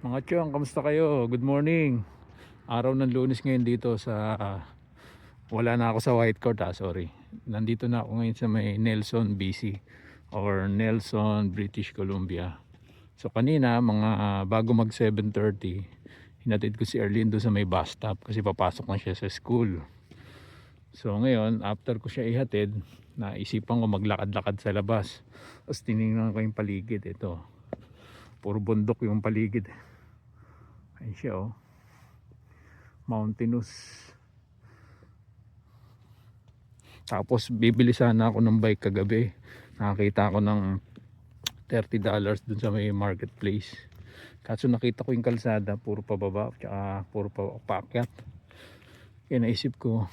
Mga chong, kamusta kayo? Good morning. Araw ng lunes ngayon dito sa... wala na ako sa White Court ah, sorry. Nandito na ako ngayon sa may Nelson, BC or Nelson, British Columbia. So kanina, mga ah, bago mag 7.30, hinatid ko si Erlene doon sa may bus stop kasi papasok na siya sa school. So ngayon, after ko siya ihatid, naisipan ko maglakad-lakad sa labas. Tapos tinignan ko yung paligid. Ito, puro bundok yung paligid. Ayun siya oh. Mountainous. Tapos bibili sana ako ng bike kagabi. Nakakita ako ng $30 dun sa may marketplace. Kaso nakita ko yung kalsada, puro pababa, tsaka puro pa paakyat. Kaya naisip ko,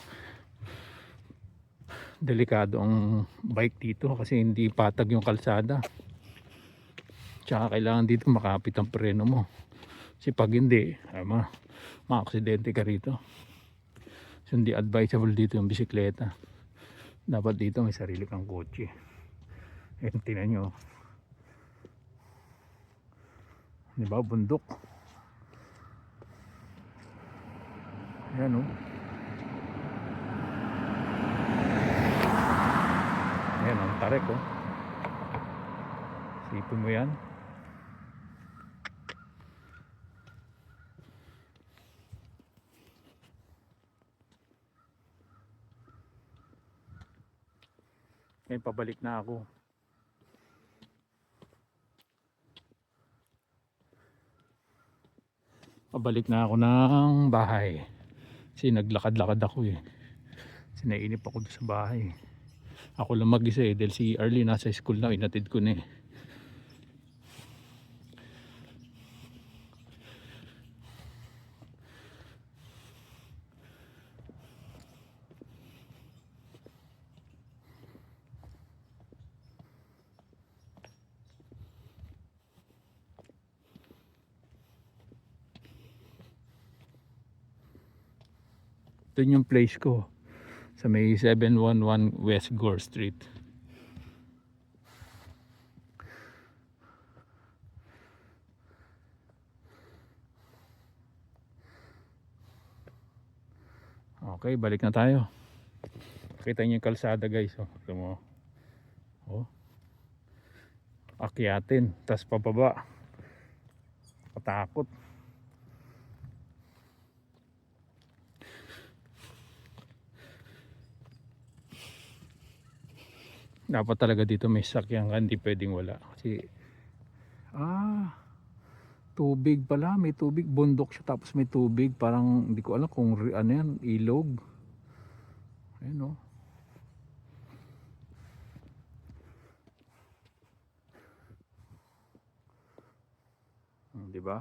delikado ang bike dito kasi hindi patag yung kalsada. Tsaka kailangan dito makapit ang preno mo. Kasi pag hindi, ay ma, ma-aksidente ka rito. So hindi advisable dito yung bisikleta. Dapat dito may sarili kang kotse. Eh, tinan nyo. Di ba? Bundok. Ayan oh. Ayan ang tarek oh. Sipin mo yan. Ngayon pabalik na ako. Pabalik na ako ng bahay. Kasi naglakad-lakad ako eh. Kasi nainip ako sa bahay. Ako lang mag-isa eh. Dahil si Arlie nasa school na. Inatid ko na eh. Doon yung place ko. Sa may 711 West Gore Street. Okay, balik na tayo. Kita niyo yung kalsada guys. Oh. Ito mo. Oh. Akyatin. Tapos pababa. Patakot. Dapat talaga dito may sakyan ka, hindi pwedeng wala. Kasi, ah, tubig pala, may tubig, bundok siya tapos may tubig, parang hindi ko alam kung ano yan, ilog. Ayun oh. Hmm, Di ba?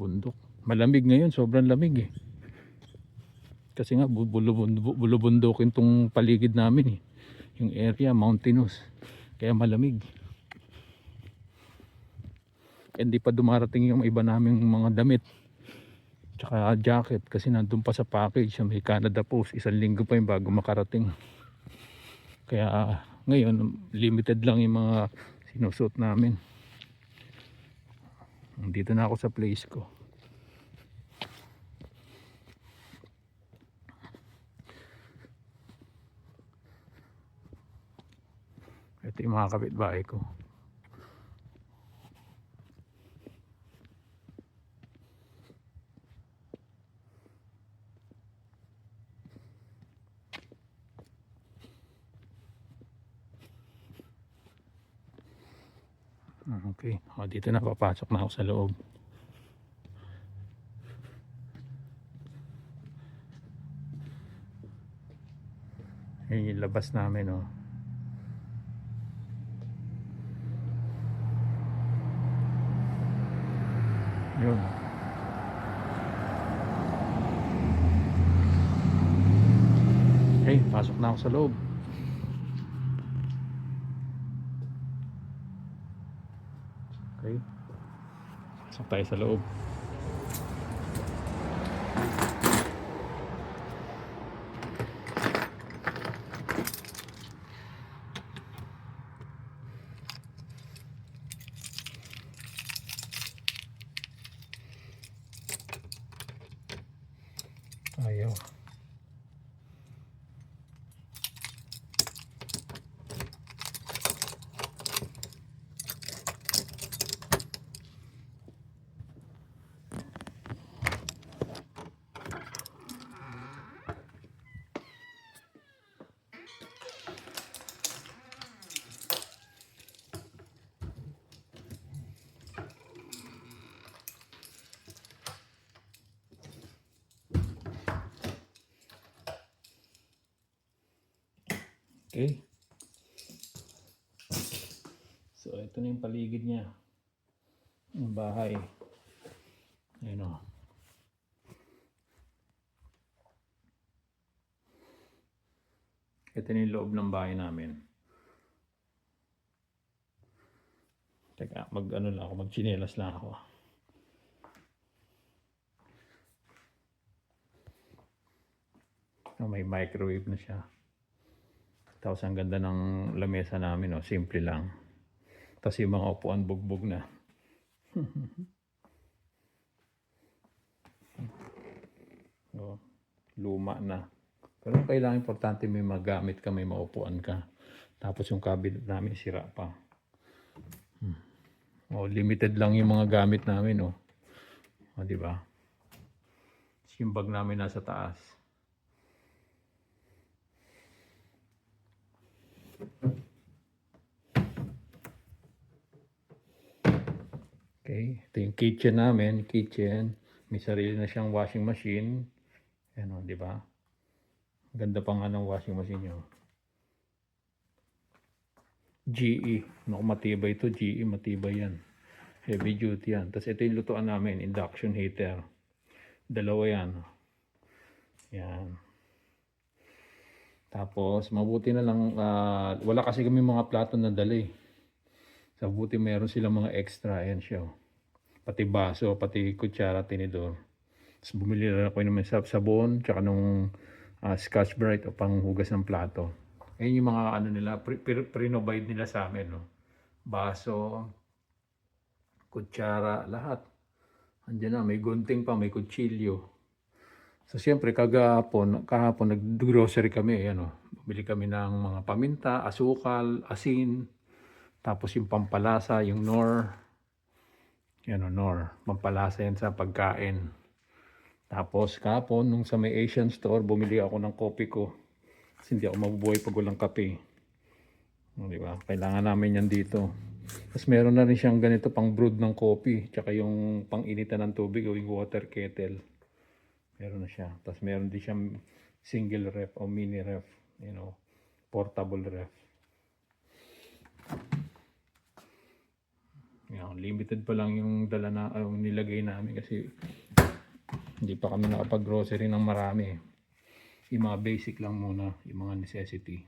Bundok. Malamig ngayon, sobrang lamig eh. Kasi nga bulubundukin tong paligid namin eh. Yung area mountainous. Kaya malamig. Hindi pa dumarating yung iba naming mga damit. Tsaka jacket kasi nandun pa sa package sa may Canada Post. Isang linggo pa yung bago makarating. Kaya ngayon limited lang yung mga sinusuot namin. Dito na ako sa place ko. Yung mga kapitbahay ko. Ah, Okay, o, dito na papasok na ako sa loob. Yan yung labas namin, oh. Yun. Okay, pasok na ako sa loob. Okay. Pasok tayo sa loob. Okay. So, ito na yung paligid niya. Yung bahay. Ayun o. Ito na yung loob ng bahay namin. Teka, mag ano lang ako, magchinelas lang ako. So, may microwave na siya. Tapos ang ganda ng lamesa namin, oh. simple lang. Tapos yung mga upuan bugbog na. oh, luma na. Pero kailangan importante may magamit ka, may maupuan ka. Tapos yung cabinet namin sira pa. Hmm. Oh, limited lang yung mga gamit namin, oh. Oh, di ba? Yung bag namin nasa taas. Okay, ito yung kitchen namin, kitchen. May sarili na siyang washing machine. Ano, di ba? Ganda pa nga ng washing machine nyo. GE. Naku, matibay ito. GE, matibay yan. Heavy duty yan. Tapos ito yung lutuan namin, induction heater. Dalawa yan. Yan. Tapos, mabuti na lang, ah, wala kasi kami mga plato na dala eh. Sa buti meron silang mga extra. Ayan siya. oh. Pati baso, pati kutsara, tinidor. Tapos bumili na ako ng sab sabon, tsaka nung ah, scotch bright o panghugas ng plato. Ayan yung mga ano nila, pre- pre- pre-provide nila sa amin. No? Baso, kutsara, lahat. Andiyan na, may gunting pa, may kutsilyo. So siyempre kagahapon, kahapon nag-grocery kami, ano, bumili kami ng mga paminta, asukal, asin, tapos yung pampalasa, yung nor, yan o, nor, pampalasa yan sa pagkain. Tapos kahapon, nung sa may Asian store, bumili ako ng kopi ko. Kasi hindi ako mabubuhay pag walang kape. Di ba? Kailangan namin yan dito. Tapos meron na rin siyang ganito pang brood ng kopi, tsaka yung pang initan ng tubig, o yung water kettle. Meron na siya. Tapos meron din siyang single ref o mini ref. You know, portable ref. Yan, limited pa lang yung dala na, yung nilagay namin kasi hindi pa kami nakapag-grocery ng marami. Yung mga basic lang muna, yung mga necessity.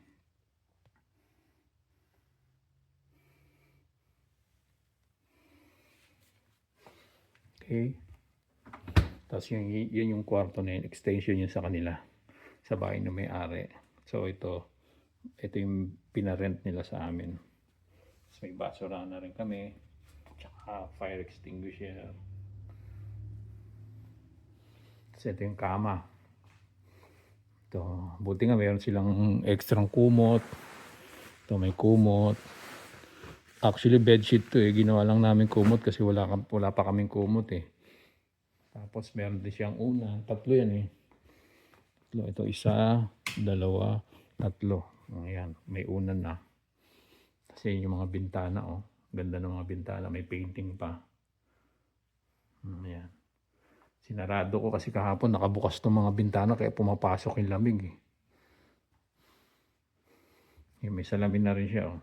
Okay. Tapos yun, yun yung kwarto na yun, extension yun sa kanila, sa bahay na may-ari. So ito, ito yung pinarent nila sa amin. Tapos may basura na rin kami, tsaka fire extinguisher. Tapos ito yung kama. Ito, buti nga meron silang extrang kumot. Ito may kumot. Actually bedsheet to eh, ginawa lang namin kumot kasi wala, wala pa kaming kumot eh. Tapos meron din siyang una. Tatlo yan eh. Tatlo. Ito isa, dalawa, tatlo. Ayan. May unan na. Kasi yung mga bintana oh. Ganda ng mga bintana. May painting pa. Hmm, Ayan. Sinarado ko kasi kahapon nakabukas tong mga bintana kaya pumapasok yung lamig eh. Yung may salamin na rin siya oh.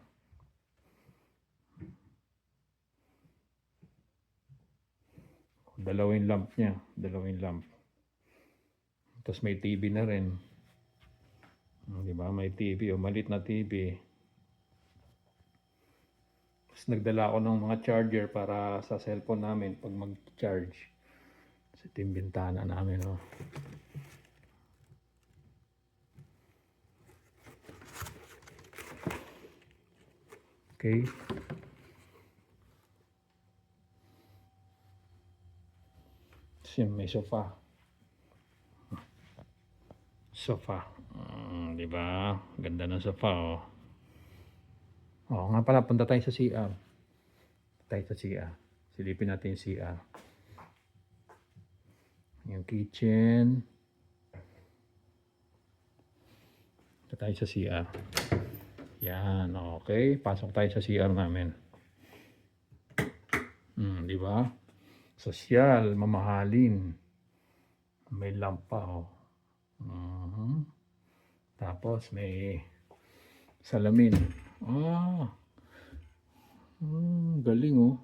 Dalawang lamp niya. Dalawang lamp. Tapos may TV na rin. Hmm, Di ba? May TV o malit na TV. Tapos nagdala ako ng mga charger para sa cellphone namin pag mag-charge. Sa yung bintana namin. Oh. Okay. Tapos yun, may sofa. Sofa. Mm, di ba? Ganda ng sofa, oh. Oo nga pala, punta tayo sa CR. Tayo sa CR. Silipin natin yung CR. Yung kitchen. Punta tayo sa CR. Yan, okay. Pasok tayo sa CR namin. Hmm, di ba? Sosyal, mamahalin. May lampa, oh. Mhm. Tapos may Salamin. Ah. Hmm, galing oh.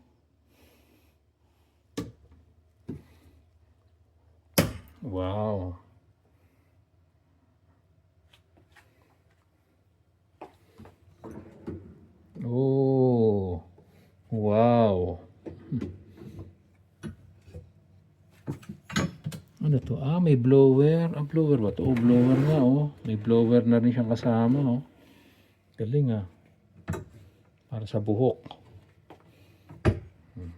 Wow. Oh. Wow. Ano to? Ah, may blower. Ah, blower ba to? Oh, blower nga oh. May blower na rin siyang kasama oh. Galing ah. Para sa buhok. Hmm.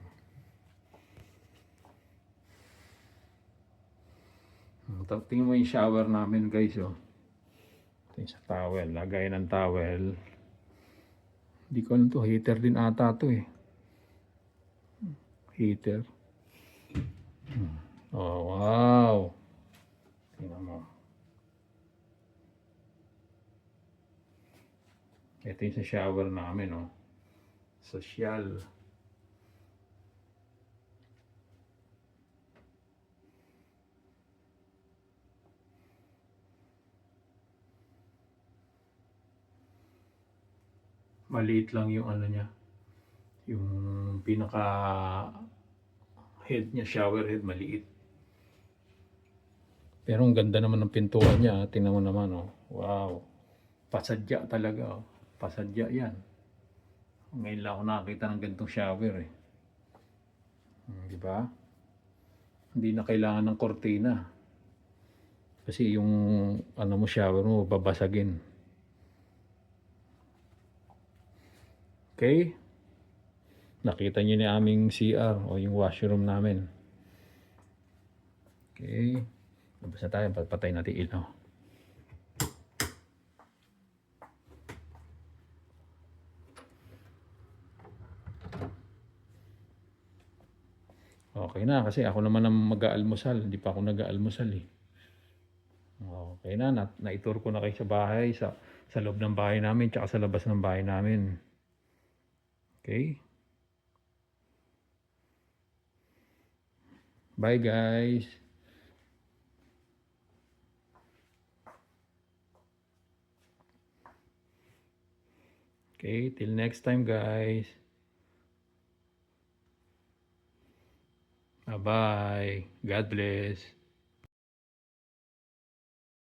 Tingnan mo yung shower namin guys oh. Yung sa towel. Lagay ng towel. Hindi ko alam to. Heater din ata to eh. Heater. Hmm. Oh, wow. Tingnan mo. Ito yung sa shower namin, oh. Social. Maliit lang yung ano niya. Yung pinaka head niya, shower head, maliit. Pero ang ganda naman ng pintuan niya. ah. Tingnan mo naman, oh. Wow. Pasadya talaga, oh. Pasadya yan. Ngayon lang ako nakakita ng ganitong shower, eh. Hmm, di ba? Hindi na kailangan ng kortina. Kasi yung ano mo shower mo babasagin. Okay? Nakita niyo ni aming CR o yung washroom namin. Okay. Labas na tayo. Patay natin ilaw. Okay na kasi ako naman ang mag-aalmusal. Hindi pa ako nag-aalmusal eh. Okay na, na naitur ko na kayo sa bahay, sa, sa loob ng bahay namin, tsaka sa labas ng bahay namin. Okay? Bye guys. Okay, till next time guys. Bye-bye. God bless.